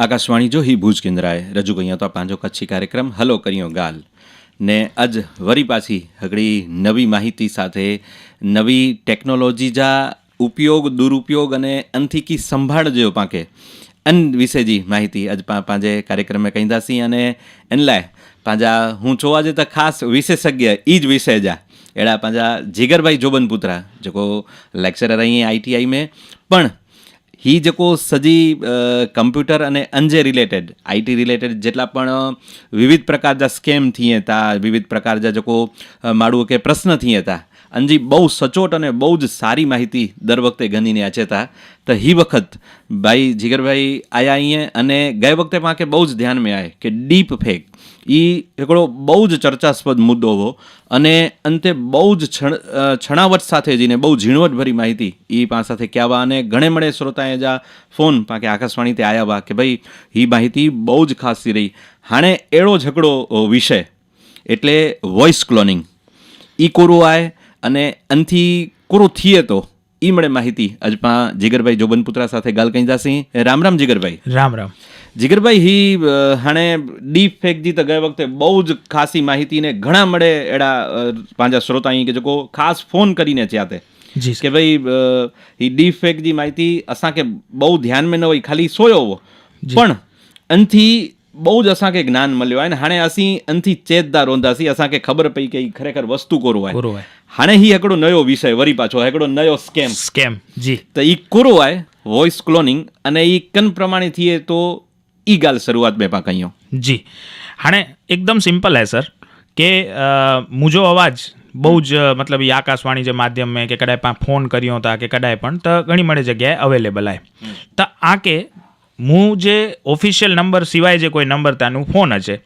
આકાશવાણી જો હી ભુજ કેન્દ્રાએ રજૂ કયો તો પાંજો કચ્છી કાર્યક્રમ હલો કર્યો ગાલ ને આજ વરી પાછી હગડી નવી માહિતી સાથે નવી ટેકનોલોજી જા ઉપયોગ દુરુપયોગ અને અંથી કી સંભાળ જેવો પાંખે અન વિશે જી માહિતી આજ પાંજે કાર્યક્રમ में કહીદાસી અને એન લાય પાંજા હું છો આજે તો ખાસ વિશેષજ્ઞ ઈ જ વિષય જા એડા પાંજા જીગરભાઈ જોબનપુત્રા જેકો લેક્ચરર અહીં આઈટીઆઈ में પણ હી જકો સજી કમ્પ્યુટર અને અંજે રિલેટેડ આઈટી રિલેટેડ જેટલા પણ વિવિધ પ્રકાર જા સ્કેમ થઈએ તા, વિવિધ પ્રકાર જા જકો માડું કે પ્રશ્ન થઈએ તા. અંજી બહુ સચોટ અને બહુ જ સારી માહિતી દર વખતે ગનીને આચેતા તો હી વખત ભાઈ જીગરભાઈ આયા અહીં અને ગઈ વખતે માકે બહુ જ ધ્યાન મેં આવે કે ડીપ ફેક. એ એકડો બહુ જ ચર્ચાસ્પદ મુદ્દો હો અને અંતે બહુ જ છણ છણાવટ સાથે જઈને બહુ ઝીણવટભરી માહિતી એ પા સાથે કહેવા અને ઘણે મળે શ્રોતાએ જ આ ફોન પાકે આકાશવાણીથી આવ્યા વા કે ભાઈ હી માહિતી બહુ જ ખાસી રહી. હાણે એળો ઝઘડો વિષય એટલે વોઇસ ક્લોનિંગ. ઈ કોરું આય અને અંથી કુરુ થીએ તો ઈ મળે માહિતી. અજપા જીગરભાઈ જોબનપુત્રા સાથે ગાલ કંઈ રામ રામ જીગરભાઈ. રામ રામ. જીગરભાઈ હી હાણે ડી ફેકજી તો ગયા વખતે બહુ જ ખાસી માહિતી ને ઘણા મળે એડા પાંજા શ્રોતા અહીં કે જેકો ખાસ ફોન કરીને છે કે ભાઈ હી ડી ફેકજી માહિતી અસાંકે બહુ ધ્યાન મેં ન હોય ખાલી સોયો પણ અંથી બહુ જ અસાંखे જ્ઞાન મળ્યું હોય ને હાણે અસી અંથી ચેતદાર રોંધાસી અસાંखे ખબર પઈ કે ખરેખર વસ્તુ કોરું હોય. હાણે હી એકડો નયો વિષય વરી પાછો એકડો નયો સ્કેમ. સ્કેમ જી. તો ઈ કોરું હોય? વોઇસ ક્લોનિંગ અને ઈ કન પ્રમાણે થઈએ તો ઈ ગાલ શરૂઆત બેપા કહીયો જી. હાણે એકદમ સિમ્પલ હે સર કે મુજો અવાજ બહુ જ મતલબ એ આકાશવાણી જે માધ્યમ મેં કે કદાચ ફોન કર્યો હતા કે કદાચ પણ તો ઘણી મળે જગ્યાએ અવેલેબલ આય. તો આ કે હું જે ઓફિશિયલ નંબર સિવાય જે કોઈ નંબર ત્યાંનું ફોન હશે.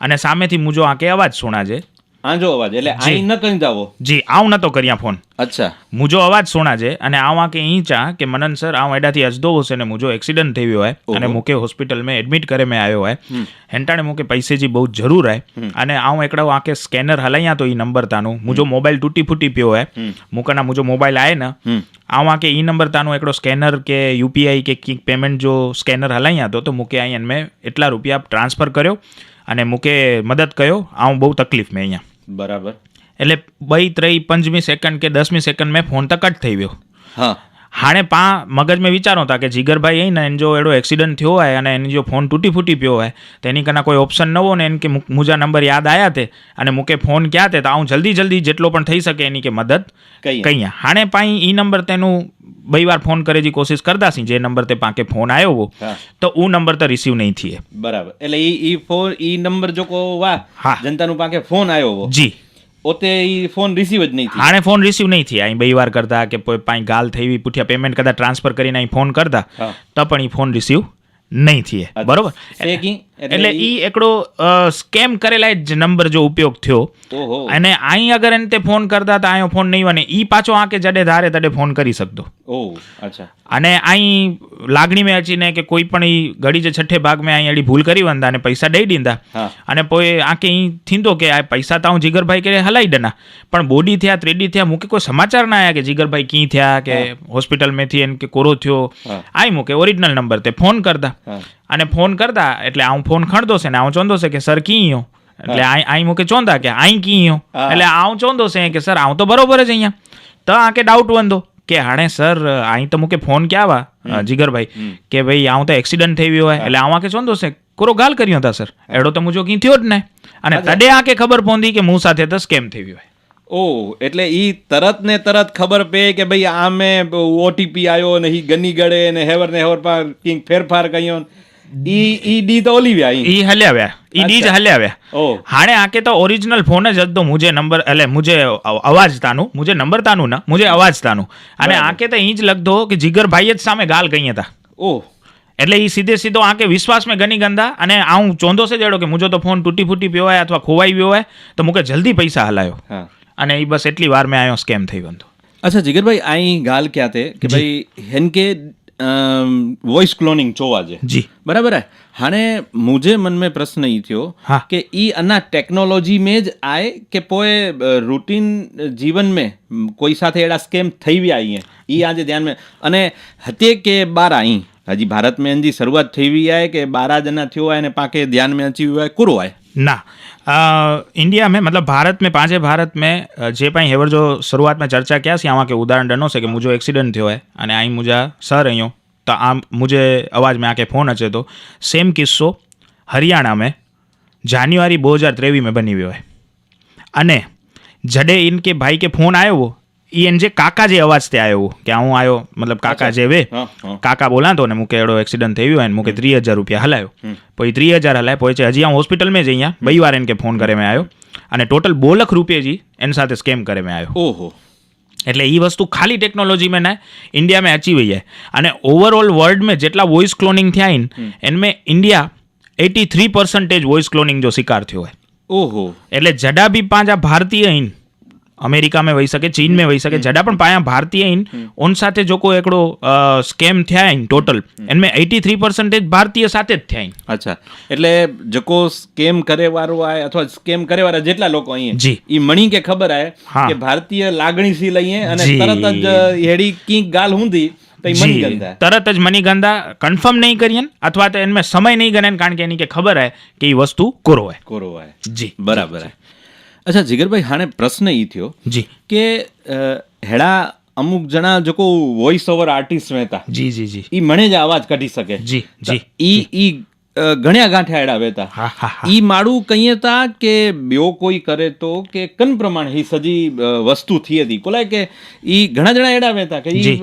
અને સામેથી મુંहिंजो આ અવાજ અવાજ સુણાજે આંજો અવાજ. એટલે આઈ ન કરી જાવો જી આવ નતો કર્યા ફોન. અચ્છા. મુજો અવાજ સોણા છે અને આવા કે ચા કે મનન સર આ એડાથી અજદો હોસે ને મુજો એક્સિડન્ટ થયો હોય અને મુકે હોસ્પિટલ મેં એડમિટ કરે મેં આયો હોય હેન્ટાણે મુકે પૈસે પૈસેજી બહુ જરૂર હોય અને આવ એકડાવ આંકે સ્કેનર હલાયા તો ઈ નંબર તાનો. મુજો મોબાઈલ તૂટી ફૂટી પ્યો હોય મુકના મુજો મોબાઈલ આય ને આવા કે ઈ નંબર તાનો એકડો સ્કેનર કે યુપીઆઈ કે કિક પેમેન્ટ જો સ્કેનર હલાયા તો તો મુકે આઈ મેં એટલા રૂપિયા ટ્રાન્સફર કર્યો અને મૂકે મદદ કર્યો. આવું બહુ તકલીફ મેં અહીંયા. બરાબર. એટલે બઈ ત્રઈ પંચમી સેકન્ડ કે દસમી સેકન્ડ મેં ફોન તો કટ થઈ ગયો. હા. હાણે પા મગજ મેં વિચારો હતા કે જીગરભાઈ અહીં ને એને જો એડો એક્સિડન્ટ થયો હોય અને એની જો ફોન તૂટી ફૂટી પયો હોય તો એની કના કોઈ ઓપ્શન ન હોય ને એને કે મુજા નંબર યાદ આવ્યા તે અને મૂકે ફોન ક્યાં તે તો આવું જલ્દી જલ્દી જેટલો પણ થઈ શકે એની કે મદદ કહીએ. હાણે પાઈ ઈ નંબર તેનું બે વાર ફોન કરે જી કોશિશ કરદાસી જે નંબર તે પાંકે ફોન આવ્યો હો હા. તો ऊ નંબર તો રિસીવ નહીં થઈએ. બરાબર. એટલે ઈ ઈ ફોન ઈ નંબર જો કો વાહ હા. જનતાનું પાકે ફોન આવ્યો હો જી. ઓતે ઈ ફોન રિસીવ જ નહીં થી હાણે ફોન રિસીવ નહીં થયા. અહીં બઈ વાર કરતા કે કોઈ પાઈ ગાલ થઈ એવી પૂઠ્યા પેમેન્ટ કરતા ટ્રાન્સફર કરીને અહીં ફોન કરતા હા. તો પણ ઈ ફોન રિસીવ નહીં થઈએ બરોબર? એટલે એટલે ઈ- એકડો સ્કેમ કરેલા જ નંબર જો ઉપયોગ થયો ઓહો. અને અહીં અગર એને તે ફોન કરતા તો અહીંયા ફોન નહીં વને ઈ પાછો આંકે જડે ધારે તડે ફોન કરી શકતો. અને અહીં લાગણી મેં અચીને કે કોઈ પણ ઈ ઘડી જે છઠ્ઠે ભાગ મેં અહીં અડી ભૂલ કરી વંદા અને પૈસા દઈ દીધા. અને પોએ આકે અહીં થીંદો કે આ પૈસા તો હું જીગરભાઈ કે હલાઈ ડના પણ બોડી થયા ત્રેડી થયા મૂકે કોઈ સમાચાર ના આયા કે જીગરભાઈ કી થયા કે હોસ્પિટલ મેં થી કે કોરો થયો. આઈ મૂકે ઓરિજિનલ નંબર તે ફોન કરતા. અને ફોન કરતા એટલે આવું ફોન ખણદો છે ને આવું ચોંદો છે કે સર કી યો એટલે આઈ મૂકે ચોંદા કે આઈ કી યો એટલે આવું ચોંદો છે કે સર આવું તો બરોબર જ અહીંયા. તો આ કે ડાઉટ વંદો. કે હાણે સર અહીં તો મૂકે ફોન ક્યાં આવા? જીગરભાઈ કે ભાઈ આવું તો એક્સિડન્ટ થઈ ગયો હોય. એટલે આવા કે ચોંદો છે? કોરો ગાલ કર્યો હતા સર. એડો તો મુજો કઈ થયો જ ને. અને તડે આ કે ખબર પહોંચી કે હું સાથે તો સ્કેમ થઈ ગયો હોય? ઓ એટલે ઈ તરત ને તરત ખબર પે કે ભાઈ આમે ઓટીપી આયો ને ઈ ગની ગળે ને હેવર ને હેવર પર કિંગ ફેરફાર કયો ઈ ઈ ડી તો ઓલિવ્યા ઈ. હલ્યાવ્યા. ઈ ડી જ હલ્યાવ્યા. તો ઓરિજિનલ ફોન જ હતો મુજે નંબર એટલે મુજે અવાજતાનું મુજે નંબરતાનું ના મુજે અવાજતાનું. અને આકે તો ઈ જ લગતો કે જીગરભાઈ જ સામે ગાલ કહી હતા. ઓહ એટલે ઈ સીધે સીધો આંકે વિશ્વાસ મેં ગની ગંદા અને આવું ચોંધો છે જેડો કે મુજો તો ફોન તૂટી ફૂટી પીવાય હોય અથવા ખોવાઈ ગયો હોય તો મુકે જલ્દી પૈસા હલાયો. અને ઈ બસ એટલી વાર મેં આયો સ્કેમ થઈ ગયો અચ્છા જીગરભાઈ અહીં ગાલ ક્યાં તે? કે ભાઈ હેન કે વોઇસ ક્લોનિંગ જોવા છે. જી. બરાબર है हाणे मुझे मन में प्रश्न ई थियो કે ઈ અના ટેકનોલોજી મેં જ આય કે પોએ રૂટીન જીવન મેં કોઈ સાથે એડા સ્કેમ થઈ વ્યા અહીં ઈ આજે ધ્યાન મેં અને હતે કે બાર અહીં હજી ભારત મેં એની શરૂઆત થઈ વી આય કે બાર જ ના થયો હોય અને પાકે ધ્યાન મેં અચી હોય કુરો આય. ના. इंडिया में मतलब भारत में पंहिंजे भारत में अ, जे पाई हेवर जो शुरुआत में चर्चा कयासीं आवां खे उदाहरण ॾिनो से कि मुंहिंजो एक्सीडेंट थियो आहे अने आई मुंहिंजा सर आहियूं त आम मुंहिंजे आवाज़ में आके फ़ोन अचे थो सेम किस्सो हरियाणा में जान्युआरी ॿ हज़ार टेवीह में बनी वियो आहे अने जॾहिं इन खे भाई खे फ़ोन ઈ એન જે કાકા જે અવાજ તે આવ્યો કે હું આવ્યો મતલબ કાકા જે વે કાકા બોલા તો ને મુકે એડો એક્સિડન્ટ થયો એને મુકે ત્રીસ હજાર રૂપિયા હલાયો. પછી ત્રીસ હજાર હલાય પહોંચે હજી હું હોસ્પિટલમાં જ અહીંયા બઈ વાર એને કે ફોન કરે મેં આવ્યો અને ટોટલ બે લાખ રૂપિયા જી એની સાથે સ્કેમ કરે મેં આવ્યો ઓહો. એટલે એ વસ્તુ ખાલી ટેકનોલોજી મેં ના ઇન્ડિયામાં અચીવી છે અને ઓવરઓલ વર્લ્ડમાં જેટલા વોઇસ ક્લોનિંગ થયા ને એનમે India eighty three percentage voice cloning જો શિકાર થયો હોય. ઓહો. એટલે જડા બી પાંચ આ ભારતીય હિન અમેરિકા મેં વહી શકે ચીન મેં વહી શકે જડા પણ પાયા ભારતીય ઇન ઓન સાથે જો કોઈ એકડો સ્કેમ થયા ઇન ટોટલ એન મેં એટી થ્રી પર્સન્ટેજ ભારતીય સાથે જ થયા અચ્છા. એટલે જકો સ્કેમ કરે વાળો આય અથવા સ્કેમ કરે વાળા જેટલા લોકો અહીં જી. ઈ મણી કે ખબર આય કે ભારતીય લાગણી સી લઈએ અને તરત જ હેડી કીક ગાલ હુંધી તરત જ મની ગંધા કન્ફર્મ નહીં કરીએ અથવા તો એમને સમય નહીં ગણે કારણ કે એની કે ખબર હે કે એ વસ્તુ કોરો હે કોરો હે જી. બરાબર હે અચ્છા જીગરભાઈ હાणे પ્રશ્ન ઈ થયો જી. કે હેડા અમુક જણા જોકો વોઇસ ઓવર આર્ટિસ્ટ વહેતા જી જી જી. ઈ મને જ અવાજ કાઢી શકે. જી જી ઈ ઈ ઘણ્યા ગાંઠે હેડા વહેતા. હા ઈ માળું કહીએ તા કે બ્યો કોઈ કરે તો કે કન પ્રમાણે હી સજી વસ્તુ થી હતી કોલાય કે ઈ ઘણા જણા એડા વેતા કે ઈ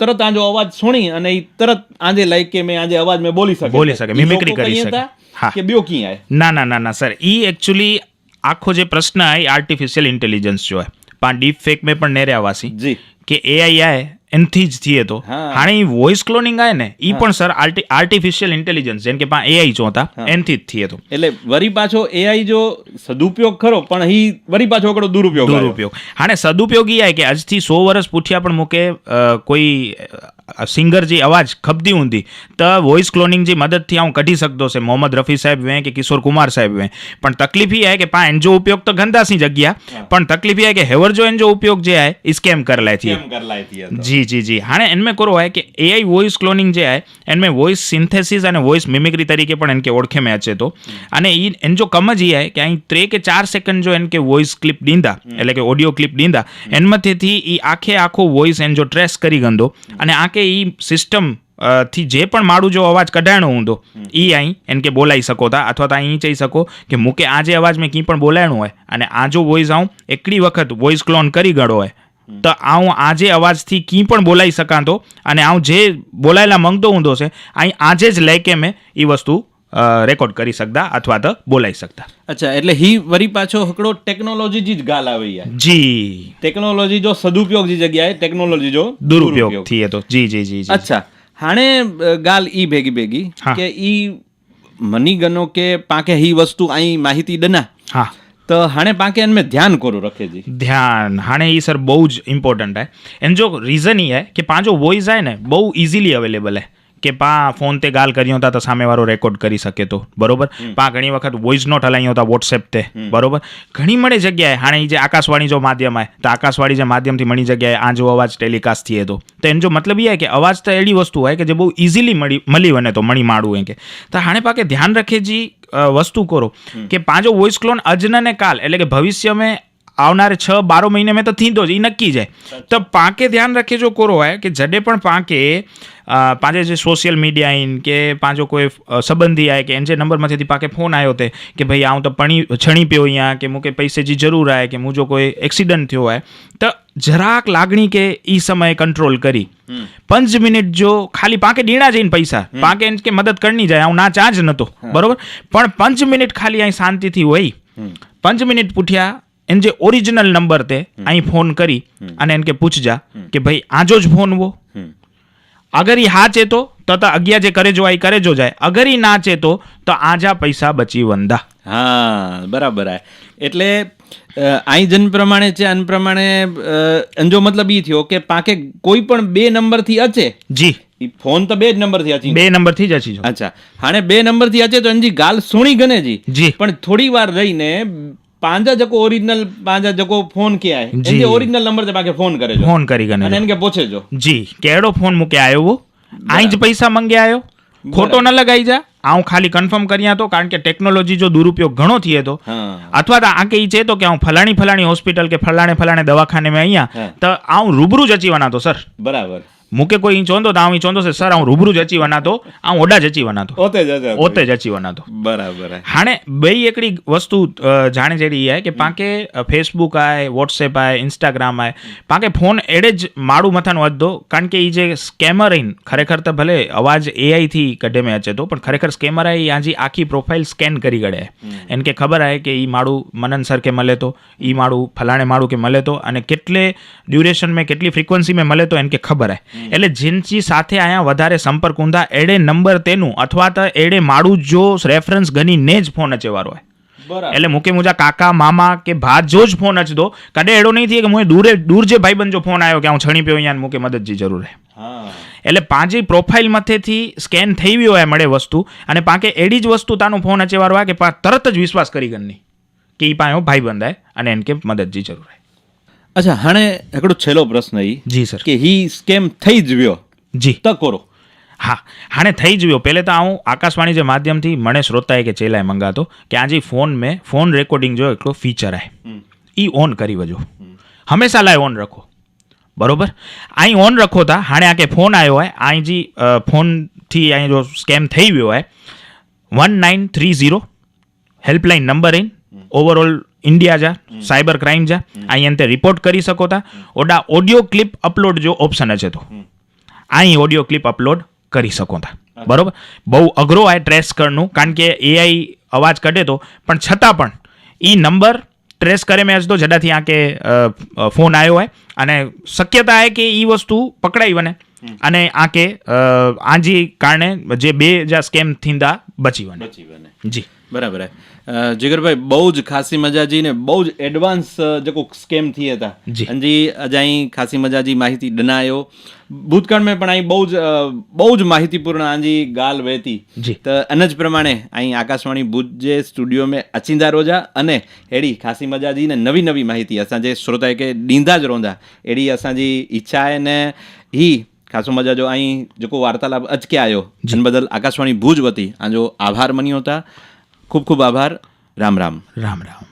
તરત આજો અવાજ સુણી અને ઈ તરત આંજે લાઈક કે મેં આંજે અવાજ મેં બોલી શકે. બોલી શકે, મિમિક્રી કરી શકે. કે બ્યો કી આય? ના ના ના ના સર. ઈ એકચ્યુઅલી આખો જે પ્રશ્ન आहे આર્ટિફિશિયલ ઇન્ટેલિજન્સ जो आहे पाण डीप फेक में पण नेरिया हुआसीं જી કે એઆઈ आहे એનથી જ થઈએ તો. હાણે વોઇસ ક્લોનિંગ આવે ને એ પણ સર આર્ટિફિશિયલ ઇન્ટેલિજન્સ જેમ કે એઆઈ જો એનથી જ થઈએ તો. એટલે વરી પાછો એઆઈ જો સદુપયોગ ખરો પણ એ વરી પાછો કડો દુરુપયોગ દુરુપયોગ. હાણે સદુપયોગ એ કે આજથી સો વર્ષ પૂછ્યા પણ મૂકે કોઈ સિંગર જે અવાજ ખબતી ઊંધી તો વોઇસ ક્લોનિંગ જે મદદથી હું કઢી શકતો છે. મોહમ્મદ રફી સાહેબ વે કે કિશોર કુમાર સાહેબ વે. પણ તકલીફ એ કે પા એનજો ઉપયોગ તો ગંદાસી જગ્યા પણ તકલીફ એ કે હેવર જો એનજો ઉપયોગ જે આય સ્કેમ કરલાયથી જી जी जी जी हाणे हिन में कहिड़ो आहे की ए आई वॉइस क्लोनिंग जे आहे हिन में वॉइस सिंथेसिस अने वॉइस मिमिक्री तरीक़े पण हिन खे ओड़खे में अचे थो अने ई हिन जो कमु ई आहे की आई टे के चार सेकंड जो हिन खे वॉइस क्लिप ॾींदा એટલે કે ઓડિયો ક્લિપ ॾींदा हिन मथे थी ई आखे आखो वॉइस हिन जो ट्रेस કરી ગंदो અને આકે ई सिस्टम થી જે પણ માળું જો અવાજ કઢાइणो હૂंदो એ અહીં એને કે બોલાઈ શકો था અથવા तव्हां ईअं चई सघो की मूंखे આ જે અવાજ में कीअं પણ બોલાइणो आहे અને આ જો વોઇસ આઉं એકડી વખત વોઇસ ક્લોન કરી ગણો आहे તો આવું આજે અવાજથી કી પણ બોલાઈ શકાતો અને આવું જે બોલાયેલા માંગતો ઊંધો છે અહીં આજે જ લેકે મેં એ વસ્તુ રેકોર્ડ કરી શકતા અથવા તો બોલાઈ શકતા. અચ્છા એટલે હી વરી પાછો હકડો ટેકનોલોજી જ ગાલ આવી યાર. જી. ટેકનોલોજી જો સદુપયોગ જી જગ્યાએ ટેકનોલોજી જો દુરુપયોગથી તો જી જી જી અચ્છા હાણે ગાલ ઈ ભેગી ભેગી કે ઈ મની ગનો કે પાકે હી વસ્તુ અહીં માહિતી ડના હા. તો હાણે પાંકે એન મેં ધ્યાन करो रखे जी ધ્યાન. હાણે એ સર બહુ જ ઇમ્પોર્ટન્ટ હે. એન જો રીઝન એ હે કે પાંચો વોઇસ હે ને બહુ ઇઝીલી અવેલેબલ હે. કે પા ફોન તે ગાલ કર્યો હતા તો સામેવાળો રેકોર્ડ કરી શકે તો. બરોબર? પા ઘણી વખત વોઇસ નોટ હલાવ્યો હતા વોટ્સએપ તે. બરોબર? ઘણી મળે જગ્યાએ. હાણે જે આકાશવાણી જો માધ્યમ આય તો આકાશવાણી જે માધ્યમથી ઘણી જગ્યાએ આ જો અવાજ ટેલિકાસ્ટ થઈએ તો. તો એમ જો મતલબ એ કે અવાજ તો એવી વસ્તુ હોય કે જે બહુ ઇઝીલી મળી મળી વને તો મણી માડું એ કે. તો હાણે પાકે ધ્યાન રાખે જી વસ્તુ કરો કે પાંચો વોઇસ ક્લોન અજનને કાલ એટલે કે ભવિષ્યમાં આવનાર છ બારો મહિને મેં તો થીંદો જ એ નક્કી જાય તો પાંકે ધ્યાન રાખીજો કોરો હોય કે જડે પણ પાંકે પાંચે જે સોશિયલ મીડિયા આવીને કે પાંચો કોઈ સંબંધી આવે કે એને જે નંબરમાંથી પાકે ફોન આવ્યો તે કે ભાઈ આવું તો પણી છણી પ્યો અહીંયા કે મૂકે પૈસેજી જરૂર આવે કે મું જો કોઈ એક્સિડન્ટ થયો હોય. તો જરાક લાગણી કે એ સમયે કંટ્રોલ કરી. પંચ મિનિટ જો ખાલી પાંકે ડીણા જઈને પૈસા પાંકે કે મદદ કરની જાય હું ના ચાર્જ નતો. બરોબર? પણ પંચ મિનિટ ખાલી અહીં શાંતિથી હોય. પંચ મિનિટ પૂઠ્યા એન જે ઓરિજિનલ નંબર તે અહીં ફોન કરી અને એન કે પૂછજા કે ભાઈ આજો જ ફોન વો. અગર ઈ હા ચેતો તો તો અગિયા જે કરે જો આ કરે જો જાય. અગર ઈ ના ચેતો તો આજા પૈસા બચી વંદા. હા બરાબર એટલે અહીં જન પ્રમાણે છે અન પ્રમાણે અંજો મતલબ ઈ થયો કે પાકે કોઈ પણ બે નંબરથી અચે? જી. ફોન તો બે જ નંબરથી અચી બે નંબરથી જ અચી જો અચ્છા. હાણે બે નંબરથી અચે તો એનજી ગાલ સુણી ગને જી. પણ થોડી વાર રહીને પાંજા જકો ઓરિજિનલ પાંજા જકો ફોન કે આય જી. ઓરિજિનલ નંબર તે પાકે ફોન કરે ફોન કરી અને એને કે પૂછે જો. જી કેડો ફોન મૂકે વો? આઈ જ પૈસા મંગે આયો? ખોટો ન લગાઈ જા. આ હું ખાલી કન્ફર્મ કર્યા તો કારણ કે ટેકનોલોજી જો દુરુપયોગ ઘણો થઈએ તો. અથવા તો આ કે છે તો કે હું ફલાણી ફલાણી હોસ્પિટલ કે ફલાણે ફલાણે દવાખાને મેં અહીંયા તો આઉ રૂબરૂ જ અચીવાના તો સર બરાબર. મૂકે કોઈ ઈંચ હોંદો તો આમ ઈંચ હોંદો છે સર હું રૂબરૂ જ અચી વનાતો આમ ઓડા જ અચી વનાતો ઓતે જ ઓતે જ અચી વનાતો બરાબર. હાણે બે એકડી વસ્તુ જાણે જેડી આય કે પાંકે ફેસબુક આય વોટ્સએપ આય ઇન્સ્ટાગ્રામ આય પાંકે ફોન એડે જ માળું મથાનું વાંધો કારણ કે એ જે સ્કેમર ઇન ખરેખર તો ભલે અવાજ એઆઈથી કઢે મેં અચે તો પણ ખરેખર સ્કેમર આય આજી આખી પ્રોફાઇલ સ્કેન કરી ગળે. એને કે ખબર આય કે એ માળું મનન સર કે મળે તો એ માળું ફલાણે માળું કે મળે તો અને કેટલે ડ્યુરેશન મેં કેટલી ફ્રિકવન્સી મેં મળે તો એને કે ખબર આય. એટલે જેનજી સાથે અહીંયા વધારે સંપર્ક ઊંધા એડે નંબર તેનું અથવા તો એડે માળું જો રેફરન્સ ગણીને જ ફોન અચેવારો હોય. એટલે મૂકે મુજા કાકા મામા કે ભા જો જ ફોન અચદો. કડે એડો નહીં થઈએ કે હું દૂરે દૂર જે ભાઈબંધ જો ફોન આવ્યો કે હું છણી પીયો અહીંયા મૂકે મદદજી જરૂર હે. એટલે પાંચે પ્રોફાઇલ મથેથી સ્કેન થઈ ગયો હોય મળે વસ્તુ અને પાકે એડી જ વસ્તુ તાનો ફોન અચેવારો હોય કે પા તરત જ વિશ્વાસ કરી ગણની. કે એ પાયો ભાઈ બંધાય અને એને કે મદદજી જરૂર હે અચ્છા હાણે હિકડો છેલ્લો પ્રશ્ન ઈ જી સર. કે હી સ્કેમ થઈ જ વ્યો. જી. તકોરો હા હાણે થઈ જ ગયો પહેલે તો હું આકાશવાણી જે માધ્યમથી મને શ્રોતાએ કે ચેલાએ મંગાતો કે આજે ફોન મેં ફોન રેકોર્ડિંગ જો એટલો ફીચર આય. એ ઓન કરી વજો. હંમેશા લાય ઓન રખો. બરોબર? અહીં ઓન રખો તા હાણે આ કે ફોન આવ્યો હોય અહીં જી ફોનથી અહીં જો સ્કેમ થઈ ગયો હોય one nine three zero helpline number in overall India જા સાયબર ક્રાઇમ જા અહીં અંતે રિપોર્ટ કરી શકો તા. ઓડા ઓડિયો ક્લિપ અપલોડ જો ઓપ્શન છે તો. અહીં ઓડિયો ક્લિપ અપલોડ કરી શકો તા. બરોબર? બહુ અઘરો આ ટ્રેસ કરનું કારણ કે એઆઈ અવાજ કઢે તો પણ છતાં પણ એ નંબર ટ્રેસ કરે મેં તો જડાથી આ કે ફોન આવ્યો હોય અને શક્યતા છે કે એ વસ્તુ પકડાઈ વને અને આંકે આજી કારણે જે બે જા સ્કેમ થીંદા બચી વને. બચી વને. જી. બરાબર જીગરભાઈ બહુ જ ખાસી મજાજી ને બહુ જ એડવાન્સ જેકો સ્કેમથી હતા. અંજી અજાઈ ખાસી મજાજી માહિતી ડનાયો. ભૂતકાળ મેં પણ અહીં બહુ જ બહુ જ માહિતીપૂર્ણ આંજી ગાલ વહેતી. તો અનજ પ્રમાણે અહીં આકાશવાણી ભુજ જે સ્ટુડિયો મેં અચિંદા રોજા અને એડી ખાસી મજાજી ને નવી નવી માહિતી અસાં જે શ્રોતાએ કે ડીંદા જ રોંદા એડી અસાંજી ઈચ્છા ને હી ખાસો મજા જો અહીં જોકો વાર્તાલાપ અચકે આવ્યો જન બદલ આકાશવાણી ભુજ વતી આજો આભાર મન્યો હતા. ખૂબ ખૂબ આભાર. રામ રામ. રામ રામ.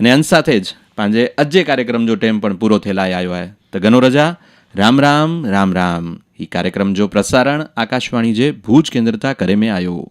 અને અંત સાથે જ પાંજે અજે કાર્યક્રમ જો ટેમ પણ પૂરો થયેલા આવ્યો હોય તો ગનો રજા. રામ રામ રામ રામ. એ કાર્યક્રમ જો પ્રસારણ આકાશવાણી જે ભુજ કેન્દ્રતા કરે મેં આવ્યો